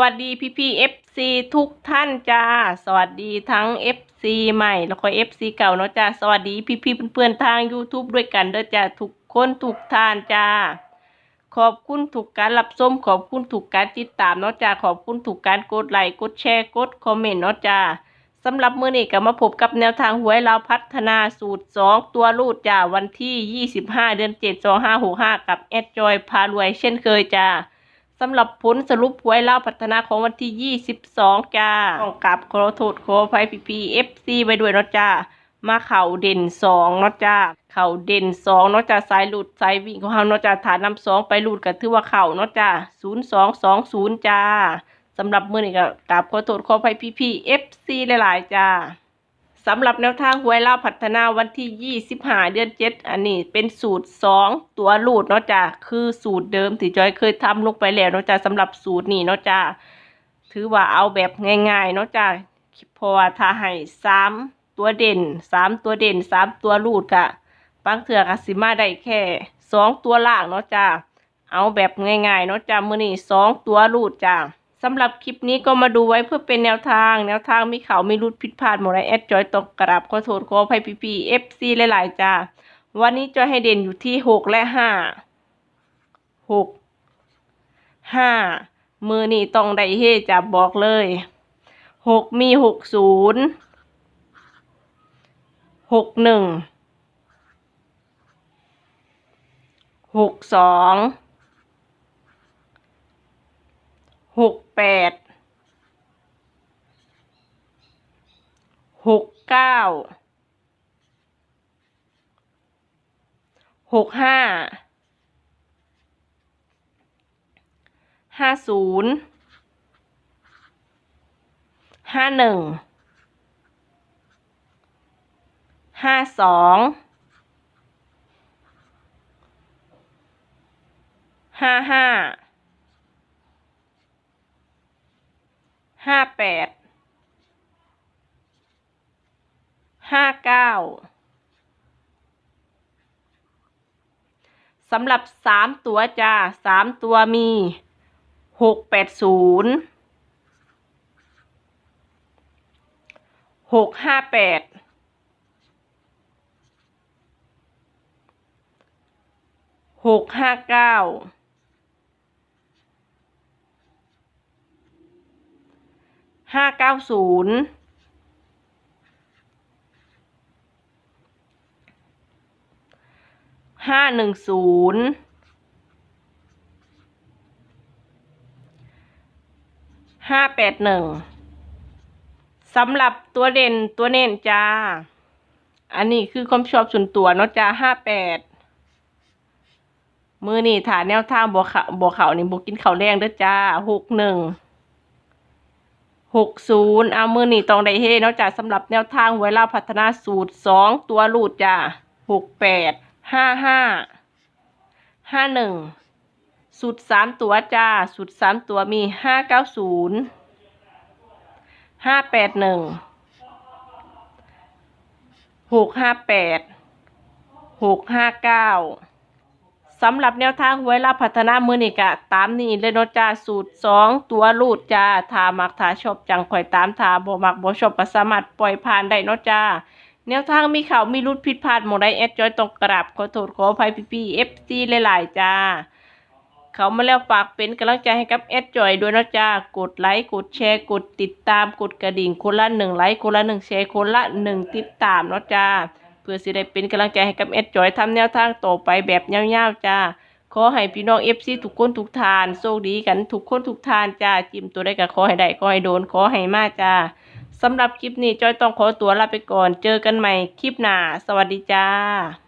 วัสดีพี่พี่เอฟซีทุกท่านจ้า สวัสดีทั้ง FC ใหม่ แล้วก็ FC เก่าเนาะจ้า สวัสดีพี่พี่เพื่อนๆทาง YouTube ด้วยกันเด้อจ้าทุกคนทุกท่านจ้า ขอบคุณถูกการรับชมขอบคุณถูกการติดตามเนาะจ้าขอบคุณถูกการกดไลค์กดแชร์กดคอมเมนต์เนาะจ้าสำหรับมื้อนี้ก็มาพบกับแนวทางหวยเราวพัฒนาสูตร 2 ตัวรูดจ้าวันที่ 25 เดือน7 2565 กับแอดจอยพารวยเช่นเคยจ้า สำหรับผลสรุปหวยเล่าวพัฒนาของวันที่ 22 จ้าต้องกลับขอโทษขออภัยพีพีเอฟซีไปด้วยเนาะจ้า มาเข่าเด่น2เนาะจ้า เข่าเด่น2เนาะจ้าสายหลุดสายวิ่งของเฮาเนาะจ้าฐานนำสองไปหลุดก็ถือว่าเข่าเนาะจ้า0220จ้าสำหรับมือนี้ก็กราบขอโทษขออภัยพีพีเอฟซีหลายๆจ้า สำหรับแนวทางหวยเล่าพัฒนาวันที่ 25 เดือน 7 อันนี้เป็นสูตร 2 ตัวลูดเนาะจ้ะคือสูตรเดิมที่จอยเคยทำลงไปแล้วเนาะจ้ะสำหรับสูตรนี้เนาะจ้ะถือว่าเอาแบบง่ายๆเนาะจ้ะพราะว่าถ้าให้3ตัวเด่น 3 ตัวเด่น 3 ตัวลูดกะบางเถื่อกสิมาได้แค่ 2 ตัวล่างเนาะจ้ะเอาแบบง่ายๆเนาะจ้ะมื้อนี้2ตัวลูดจ้ะ สำหรับคลิปนี้ก็มาดูไว้เพื่อเป็นแนวทาง แนวทางมีเขาไมีรุดผิดพลาดหมดไรแอดจอยตกกราบขอโทษขออภัยพีพีเอฟซีหลายๆจ้าวันนี้จอยให้เด่นอยู่ที่หกและห้าหกห้ามือนี่ต้องได้เฮจะบอกเลยหกมีหกศูนย์หกหนึ่งหกสอง หกแปดหกเก้าหกห้าห้าศูนย์ห้าหนึ่งห้าสองห้าห้า ห้าแปด ห้าเก้าสำหรับสามตัวจ้าสามตัวมีหกแปดศูนย์หกห้าแปดหกห้าเก้า ห้าเก้าศูนย์ห้าหนึ่งศูนย์ห้าแปดหนึ่งสำหรับตัวเด่นตัวเน้นจ้า อันนี้คือความชอบส่วนตัวเนาะจ้าห้าแปดมือนี่ฐานแนวทางบัวเขาบัวเขานี่บวกกินเขาวแรงเด้อจ้าหกหนึ่ง หกศูนย์เอามือนี่ตองได้เฮเนาะจ้ะสำหรับแนวทางไว้เล่าพัฒนาสูตรสองตัวลูดจ้ะหกแปดห้าห้าห้าหนึ่งสูตรสามตัวจ้าสูตรสามตัวมีห้าเก้าศูนย์ห้าแปดหนึ่งหกห้าแปดหกห้าเก้า สำหรับแนวทางหวยรับพัฒนามือนี่กะตามนี้เลยเนาะจ้าสูตรสองตัวลูดจ้าถ้ามักถ้าชอบจังข่อยตามถ้าบ่มักบ่ชอบก็สามารถปล่อยผ่านได้เนาะจ้าแนวทางมีข่าวมีรุดผิดพลาดหมดได้แอดจอยต้องกราบขอโทษขออภัยพี่พี่เอฟซีหลายๆจ้า เขามาแล้วฝากเป็นกำลังใจให้กับแอดจอยด้วยนะจ้ากดไลค์กดแชร์กดติดตามกดกระดิ่งคนละหนึ่งไลค์คนละหนึ่งแชร์คนละหนึ่งติดตามนาะจ้า เพื่อสิได้เป็นกำลังใจให้กับเอ็ดจอยทำแนวทางต่อไปแบบยาวๆจ้าขอให้พี่น้องเอฟซีทุกคนทุกทานโชคดีกันทุกคนทุกทานจ้าจิ้มตัวได้ก็ขอให้ได้ขอให้โดนขอให้มาจ้าสำหรับคลิปนี้จอยต้องขอตัวลาไปก่อน เจอกันใหม่คลิปหน้า สวัสดีจ้า